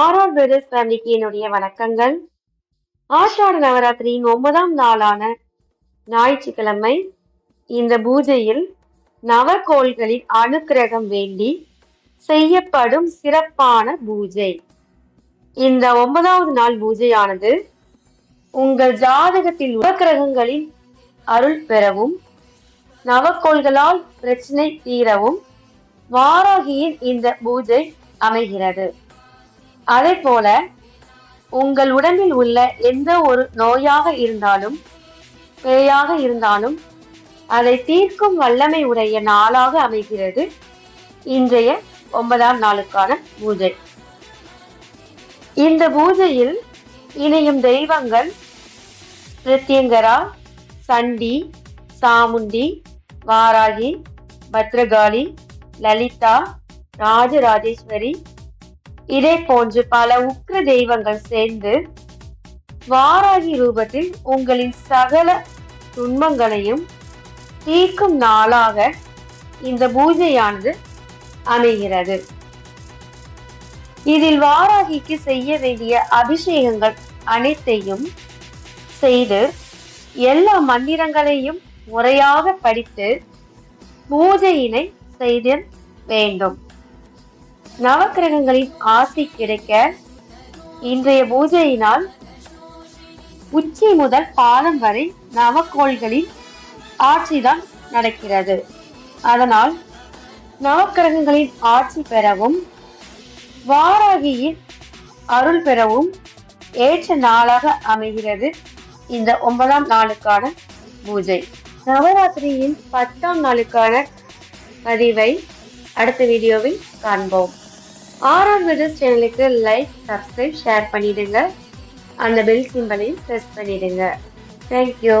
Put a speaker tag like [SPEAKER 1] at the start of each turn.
[SPEAKER 1] ஆறாம் பிரதர்ஸ் ஃபேமிலிக்கு என்னுடைய வணக்கங்கள். ஆஷாட நவராத்திரியின் ஒன்பதாம் நாளான ஞாயிற்றுக்கிழமை இந்த பூஜையில் நவகோள்களின் அனுக்கிரகம் வேண்டி செய்யப்படும் சிறப்பான பூஜை. இந்த ஒன்பதாவது நாள் பூஜையானது உங்கள் ஜாதகத்தில் உபக்கிரகங்களின் அருள் பெறவும் நவக்கோள்களால் பிரச்சனை தீரவும் வாராகியின் இந்த பூஜை அமைகிறது. அதே போல உங்கள் உடம்பில் உள்ள எந்த ஒரு நோயாக இருந்தாலும் பேயாக இருந்தாலும் அதை தீர்க்கும் வல்லமை உடைய நாளாக அமைகிறது. இன்றைய ஒன்பதாம் நாளுக்கான பூஜை. இந்த பூஜையில் இணையும் தெய்வங்கள் பிரத்யங்கரா சண்டி சாமுண்டி வாராகி பத்ரகாளி லலிதா ராஜராஜேஸ்வரி இதே போன்று பல உக்ர தெய்வங்கள் சேர்ந்து வாராகி ரூபத்தில் உங்களின் சகல துன்பங்களையும் தீர்க்கும் நாளாக இந்த பூஜையானது அமைகிறது. இதில் வாராகிக்கு செய்ய வேண்டிய அபிஷேகங்கள் அனைத்தையும் செய்து எல்லா மந்திரங்களையும் முறையாக படித்து பூஜையினை செய்த வேண்டும். நவக்கிரகங்களின் ஆசி கிடைக்க இன்றைய பூஜையினால் உச்சி முதல் பாலம் வரை நவக்கோள்களின் ஆட்சிதான் நடக்கிறது. அதனால் நவக்கிரகங்களின் ஆட்சி பெறவும் வாராகியின் அருள் பெறவும் ஏற்ற நாளாக அமைகிறது இந்த ஒன்பதாம் நாளுக்கான பூஜை. நவராத்திரியின் பத்தாம் நாளுக்கான பதிவை அடுத்த வீடியோவில் காண்போம். ஆறாம் விதஸ் சேனலுக்கு லைக் சப்ஸ்கிரைப் ஷேர் பண்ணிடுங்க. அந்த பெல் சிம்பலையும் ப்ரெஸ் பண்ணிடுங்க. Thank you